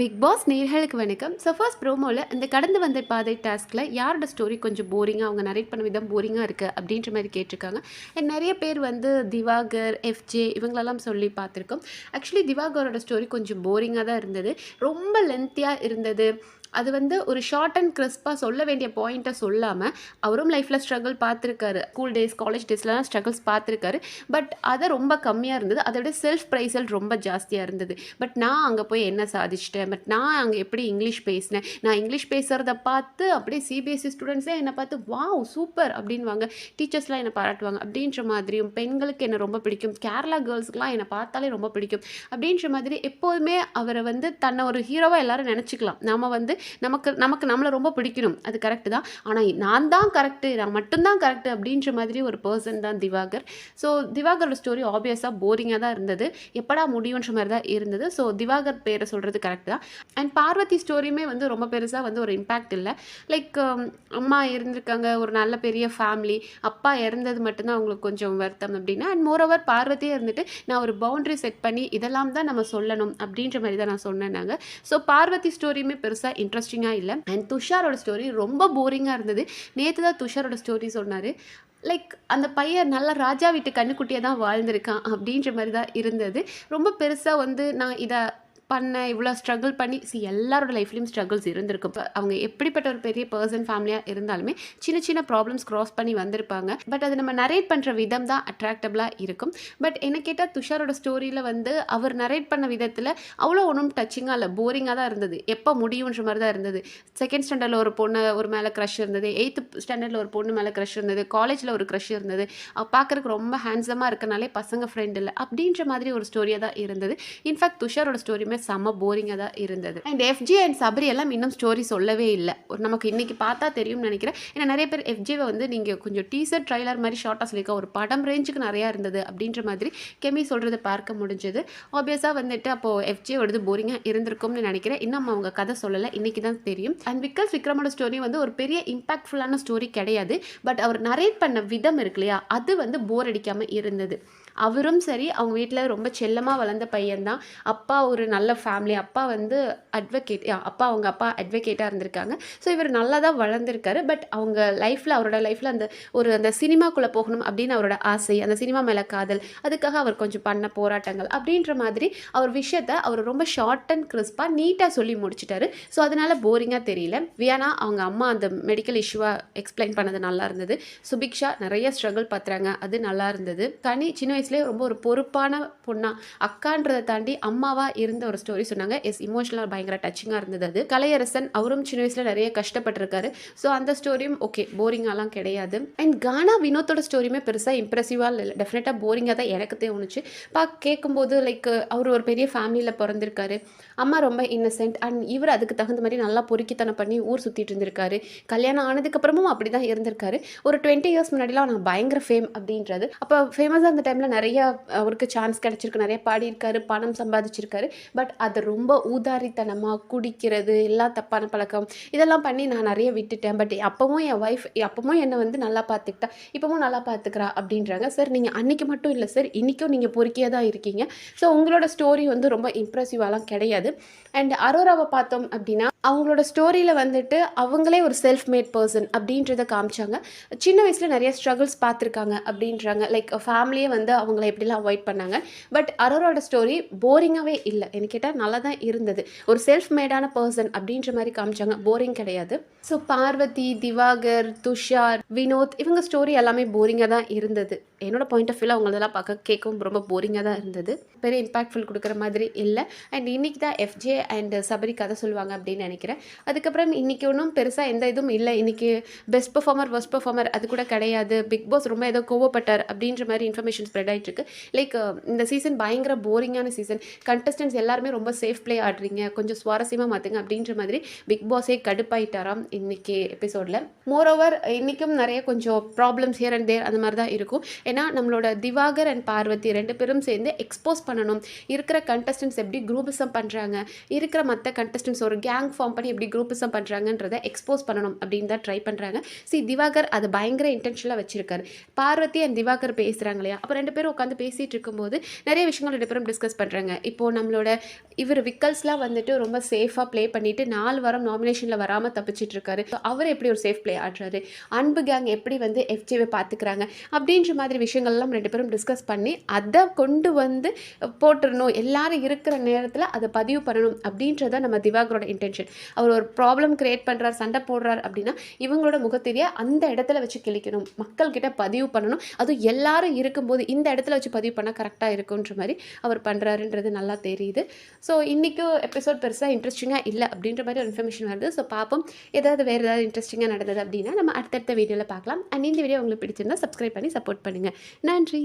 Big pass நேர்களுக்கு வணக்கம். So first ப்ரோமோவில் இந்த கடந்து வந்த பாதை டாஸ்கில் யாரோட ஸ்டோரி கொஞ்சம் போரிங்காக அவங்க நரேட் பண்ண விதம் போரிங்காக இருக்குது அப்படின்ற மாதிரி கேட்டிருக்காங்க. நிறைய பேர் வந்து திவாகர் எஃப்ஜே இவங்களெல்லாம் சொல்லி பார்த்துருக்கோம். ஆக்சுவலி திவாகரோட ஸ்டோரி கொஞ்சம் போரிங்காக தான் இருந்தது. ரொம்ப லென்த்தியாக இருந்தது. அது வந்து ஒரு ஷார்ட் அண்ட் கிறிஸ்பாக சொல்ல வேண்டிய பாயிண்ட்டை சொல்லாமல் அவரும் லைஃப்பில் ஸ்ட்ரகிள் பார்த்துருக்காரு. ஸ்கூல் டேஸ் காலேஜ் டேஸ்லலாம் ஸ்ட்ரகிள்ஸ் பார்த்துருக்காரு. பட் அதை ரொம்ப கம்மியாக இருந்தது. அதை விட செல்ஃப் ப்ரைஸல் ரொம்ப ஜாஸ்தியாக இருந்தது. பட் நான் அங்கே போய் என்ன சாதிச்சிட்டேன்? பட் நான் அங்கே எப்படி இங்கிலீஷ் பேசினேன்? நான் இங்கிலீஷ் பேசுகிறத பார்த்து அப்படியே சிபிஎஸ்சி ஸ்டூடெண்ட்ஸே என்னை பார்த்து வாவ் சூப்பர் அப்படின்வாங்க டீச்சர்ஸ்லாம் என்னை பாராட்டுவாங்க. அப்படின்ற மாதிரியும் பெண்களுக்கு என்னை ரொம்ப பிடிக்கும். கேரளா கேர்ள்ஸ்க்குலாம் என்னை பார்த்தாலே ரொம்ப பிடிக்கும். அப்படின்ற மாதிரி எப்போதுமே அவரை வந்து தன்னை ஒரு ஹீரோவாக எல்லாரும் நினச்சிக்கலாம். நம்ம வந்து நமக்கு நமக்கு நம்மளை ரொம்ப பிடிக்கணும். அது கரெக்டு தான். ஆனால் நான் தான் கரெக்டு நான் மட்டும்தான் கரெக்டு அப்படின்ற மாதிரி ஒரு பர்சன் தான் திவாகர். ஸோ திவாகரோட ஸ்டோரி ஆப்வியஸாக போரிங்காக தான் இருந்தது. எப்படா முடியுன்ற மாதிரி தான் இருந்தது. ஸோ திவாகர் பேரை சொல்கிறது கரெக்ட் தான். அண்ட் பார்வதி ஸ்டோரியுமே வந்து ரொம்ப பெருசாக வந்து ஒரு இம்பேக்ட் இல்லை. லைக் அம்மா இருந்திருக்காங்க ஒரு நல்ல பெரிய ஃபேமிலி அப்பா இறந்தது மட்டும்தான் அவங்களுக்கு கொஞ்சம் வருத்தம் அப்படின்னா அண்ட் மோரோவர் பார்வதியே இருந்துட்டு நான் ஒரு பவுண்ட்ரி செட் பண்ணி இதெல்லாம் தான் நம்ம சொல்லணும் அப்படின்ற மாதிரி தான் நான் சொன்னேன் நாங்கள் ஸோ பார்வதி ஸ்டோரியுமே பெருசாக இன்ட்ரெஸ்டிங்காக இல்லை. அண்ட் துஷாரோட ஸ்டோரி ரொம்ப போரிங்காக இருந்தது. நேற்று தான் துஷாரோட ஸ்டோரி சொன்னார். லைக் அந்த பையன் நல்லா ராஜா வீட்டு கண்ணுக்குட்டியாக தான் வாழ்ந்திருக்கான் அப்படின்ற மாதிரி தான் இருந்தது. ரொம்ப பெருசாக வந்து நான் இதை பண்ண இவ்வளோ ஸ்ட்ரகிள் பண்ணி சி எல்லாரோட லைஃப்லேயும் ஸ்ட்ரகிள்ஸ் இருந்திருக்கும் அவங்க எப்படிப்பட்ட ஒரு பெரிய பர்சன் ஃபேமிலியாக இருந்தாலுமே சின்ன சின்ன ப்ராப்ளம்ஸ் க்ராஸ் பண்ணி வந்திருப்பாங்க. பட் அது நம்ம நரேட் பண்ணுற விதம் தான் அட்ராக்டபுளாக இருக்கும். பட் என்ன கேட்டால் துஷாரோட ஸ்டோரியில் வந்து அவர் நரேட் பண்ண விதத்தில் அவ்வளோ ஒன்றும் டச்சிங்காக இல்லை போரிங்காக தான் இருந்தது. எப்போ முடியுன்ற மாதிரி தான் இருந்தது. செகண்ட் ஸ்டாண்டர்டில் ஒரு பொண்ணு ஒரு மேலே க்ரஷ் இருந்தது. எயித்து ஸ்டாண்டர்டில் ஒரு பொண்ணு மேலே க்ரஷ் இருந்தது. காலேஜில் ஒரு க்ரஷ் இருந்தது. பார்க்குறக்கு ரொம்ப ஹேண்ட்ஸமாக இருக்கனாலே பசங்க ஃப்ரெண்ட் இல்லை அப்படின்ற மாதிரி ஒரு ஸ்டோரியாக தான் இருந்தது. இன்ஃபேக்ட் துஷாரோட ஸ்டோரியுமே செம்ம போரிங்காக தான் இருந்தது. அண்ட் எஃப்ஜி அண்ட் சபரி எல்லாம் இன்னும் ஸ்டோரி சொல்லவே இல்லை. ஒரு நமக்கு இன்னைக்கு பார்த்தா தெரியும்னு நினைக்கிறேன். ஏன்னா நிறைய பேர் எஃப்ஜிவை வந்து நீங்கள் கொஞ்சம் டீசர் ட்ரைலர் மாதிரி ஷார்ட்டாக சொல்லியிருக்கா ஒரு படம் ரேஞ்சுக்கு நிறையா இருந்தது அப்படின்ற மாதிரி கெமி சொல்கிறத பார்க்க முடிஞ்சது. ஆப்வியஸாக வந்துட்டு அப்போது எஃப்ஜியோடது போரிங்காக இருந்திருக்கும்னு நினைக்கிறேன். இன்னும் அவங்க கதை சொல்லலை. இன்னைக்கு தான் தெரியும். அண்ட் விக்கல்ஸ் விக்ரமோட ஸ்டோரி வந்து ஒரு பெரிய இம்பாக்ட்ஃபுல்லான ஸ்டோரி கிடையாது. பட் அவர் நரேட் பண்ண விதம் இருக்கு இல்லையா? அது வந்து போர் அடிக்காமல் இருந்தது. அவரும் சரி அவங்க வீட்டில் ரொம்ப செல்லமாக வளர்ந்த பையன்தான். அப்பா ஒரு நல்ல ஃபேமிலி அப்பா வந்து அட்வொகேட் அப்பா அவங்க அப்பா அட்வொகேட்டாக இருந்திருக்காங்க. ஸோ இவர் நல்லா தான் வளர்ந்துருக்காரு. பட் அவங்க லைஃப்பில் அவரோட லைஃப்பில் அந்த ஒரு அந்த சினிமாக்குள்ளே போகணும் அப்படின்னு அவரோட ஆசை அந்த சினிமா மேலே காதல் அதுக்காக அவர் கொஞ்சம் பண்ண போராட்டங்கள் அப்படின்ற மாதிரி அவர் விஷயத்த அவர் ரொம்ப ஷார்ட் அண்ட் கிறிஸ்பாக நீட்டாக சொல்லி முடிச்சிட்டாரு. ஸோ அதனால போரிங்காக தெரியல. வியானா அவங்க அம்மா அந்த மெடிக்கல் இஷ்யூவாக எக்ஸ்பிளைன் பண்ணது நல்லா இருந்தது. சுபிக்ஷா நிறைய ஸ்ட்ரகிள் பார்த்துறாங்க அது நல்லா இருந்தது. கனி சின்ன வயசுலேயே ரொம்ப ஒரு பொறுப்பான பொண்ணா. அக்கான்றதை தாண்டி அம்மாவாக இருந்த ஒரு ஸ்டோரி சொன்னாங்க. எஸ் இமோஷனலாக பயங்கர டச்சிங்காக இருந்தது அது. கலையரசன் அவரும் சின்ன வயசில் நிறைய கஷ்டப்பட்டிருக்காரு. ஸோ அந்த ஸ்டோரியும் ஓகே போரிங்காலாம் கிடையாது. அண்ட் கானா வினோத்தோட ஸ்டோரியுமே பெருசாக இம்ப்ரெசிவாக இல்லை டெஃபினட்டாக போரிங்காக தான் எனக்கு தோணுச்சு. பா கேட்கும்போது லைக் அவர் ஒரு பெரிய ஃபேமிலியில் பிறந்திருக்காரு. அம்மா ரொம்ப இன்னசென்ட் அண்ட் இவர் அதுக்கு தகுந்த மாதிரி நல்லா பொறுக்கித்தனம் பண்ணி ஊர் சுற்றிட்டு இருந்திருக்காரு. கல்யாணம் ஆனதுக்கப்புறமும் அப்படி தான் இருந்திருக்காரு. ஒரு டுவெண்ட்டி இயர்ஸ் முன்னாடிலாம் நான் பயங்கர ஃபேம் அப்படின்றது. அப்போ ஃபேமஸாக அந்த டைமில் நிறையா அவருக்கு சான்ஸ் கிடச்சிருக்கு. நிறைய பாடியிருக்காரு பணம் சம்பாதிச்சிருக்காரு. பட் அது ரொம்ப ஊதாரித்தனமாக குடிக்கிறது எல்லா தப்பான பழக்கம் இதெல்லாம் பண்ணி நான் நிறைய விட்டுட்டேன். பட் அப்போவும் என் ஒய்ஃப் அப்பவும் என்னை வந்து நல்லா பார்த்துக்கிட்டா இப்போவும் நல்லா பார்த்துக்கிறா அப்படின்றாங்க. சார் நீங்கள் அன்றைக்கி மட்டும் இல்லை சார் இன்றைக்கும் நீங்கள் பொறுக்கியாக தான் இருக்கீங்க. ஸோ உங்களோட ஸ்டோரி வந்து ரொம்ப இம்ப்ரெசிவாலாம் கிடையாது. அண்ட் அரோராவை பார்த்தோம் அப்படின்னா அவங்களோட ஸ்டோரியில் வந்துட்டு அவங்களே ஒரு செல்ஃப் மேட் பர்சன் அப்படின்றத காமிச்சாங்க. சின்ன வயசில் நிறைய ஸ்ட்ரகிள்ஸ் பார்த்துருக்காங்க அப்படின்றாங்க. லைக் ஃபேமிலியே வந்து அவங்கள எப்படிலாம் அவாய்ட் பண்ணாங்க. பட் அரோரோட ஸ்டோரி போரிங்காகவே இல்லை. எனக்கு கேட்டால் நல்லா தான் இருந்தது. ஒரு செல்ஃப் மேடான பர்சன் அப்படின்ற மாதிரி காமிச்சாங்க. போரிங் கிடையாது. ஸோ பார்வதி திவாகர் துஷார் வினோத் இவங்க ஸ்டோரி எல்லாமே போரிங்காக தான் இருந்தது. என்னோட பாயிண்ட் ஆஃப் வியூவில் அவங்களதெல்லாம் பார்க்க கேட்கவும் ரொம்ப போரிங்காக தான் இருந்தது. பெரிய இம்பாக்ட்ஃபுல் கொடுக்குற மாதிரி இல்லை. அண்ட் இன்னைக்கு தான் எஃப்ஜே அண்ட் சபரி கதை சொல்லுவாங்க அப்படின்னு நினைக்கிறேன். அதுக்கப்புறம் இன்னைக்கு ஒன்றும் பெருசாக எந்த இதுவும் இல்லை. இன்னைக்கு பெஸ்ட் பெர்ஃபார்மர் ஒஸ்ட் பெர்ஃபார்மர் அது கூட கிடையாது. பிக் பாஸ் ரொம்ப ஏதோ கோவப்பட்டார் அப்படின்ற மாதிரி இன்ஃபர்மேஷன் ஸ்ப்ரெட் ஆகிட்டு இருக்கு லைக் இந்த சீசன் பயங்கர போரிங்கான சீசன் கண்டஸ்டன்ஸ் எல்லாருமே ரொம்ப சேஃப் ப்ளே ஆடுறீங்க. கொஞ்சம் சுவாரஸ்யமாக மாற்றுங்க அப்படின்ற மாதிரி பிக் பாஸே கடுப்பாயிட்டாராம் இன்னைக்கு எபிசோடில் மோரோவர் இன்றைக்கும் நிறைய கொஞ்சம் ப்ராப்ளம்ஸ் ஹியர் அண்ட் தேர் அந்த மாதிரி தான் இருக்கும். ஏன்னா நம்மளோட திவாகர் அண்ட் பார்வதி ரெண்டு பேரும் சேர்ந்து எக்ஸ்போஸ் பண்ணணும். இருக்கிற கண்டஸ்டன்ஸ் எப்படி குரூப்பிசம் பண்ணுறாங்க இருக்கிற மற்ற கண்டஸ்டன்ஸ் ஒரு கேங் ஃபார்ம் பண்ணி எப்படி குரூப்பிசம் பண்ணுறாங்கன்றதை எக்ஸ்போஸ் பண்ணணும் அப்படின்னு தான் ட்ரை பண்ணுறாங்க சி திவாகர் அது பயங்கர இன்டென்ஷனாக வச்சிருக்காரு. பார்வதி அண்ட் திவாகர் பேசுகிறாங்க இல்லையா? அப்போ ரெண்டு பேரும் உட்காந்து பேசிகிட்டு இருக்கும்போது நிறைய விஷயங்கள் ரெண்டு பேரும் டிஸ்கஸ் பண்ணுறாங்க இப்போது நம்மளோட இவர் விக்கல்ஸ்லாம் வந்துட்டு ரொம்ப சேஃபாக ப்ளே பண்ணிட்டு நாலு வாரம் நாமினேஷனில் வராமல் தப்பிச்சிட்டு இருக்காரு. அவர் எப்படி ஒரு சேஃப் ப்ளே ஆடுறாரு? அன்பு கேங் எப்படி வந்து எஃப்ஜேவை பார்த்துக்கிறாங்க அப்படின்ற மாதிரி விஷயங்கள்லாம் ரெண்டு பேரும் டிஸ்கஸ் பண்ணி அதை கொண்டு வந்து போட்டுடணும் எல்லாரும் இருக்கிற நேரத்தில் அதை பதிவு பண்ணணும் அப்படின்றத நம்ம திவாகரோட இன்டென்ஷன் அவர் ஒரு ப்ராப்ளம் கிரியேட் பண்ணுறார் சண்டை போடுறார் அப்படின்னா இவங்களோட முகத்திலேயே அந்த இடத்துல வச்சு கிழிக்கணும். மக்கள்கிட்ட பதிவு பண்ணணும். அதுவும் எல்லாரும் இருக்கும்போது இந்த இடத்துல வச்சு பதிவு பண்ணால் கரெக்டாக இருக்குன்ற மாதிரி அவர் பண்ணுறாருன்றது நல்லா தெரியுது. ஸோ இன்றைக்கும் எபிசோட் பெருசாக இன்ட்ரெஸ்டிங்காக இல்லை அப்படின்ற மாதிரி ஒரு இன்ஃபர்மேஷன் வருது. ஸோ பார்ப்போம். ஏதாவது வேறு ஏதாவது இன்ட்ரெஸ்டிங்காக நடந்தது அப்படின்னா நம்ம அடுத்தடுத்த வீடியோவில் பார்க்கலாம். அண்ட் இந்த வீடியோ உங்களுக்கு பிடிச்சிருந்தா சப்ஸ்கிரைப் பண்ணி சப்போர்ட் பண்ணுங்கள் நன்றி.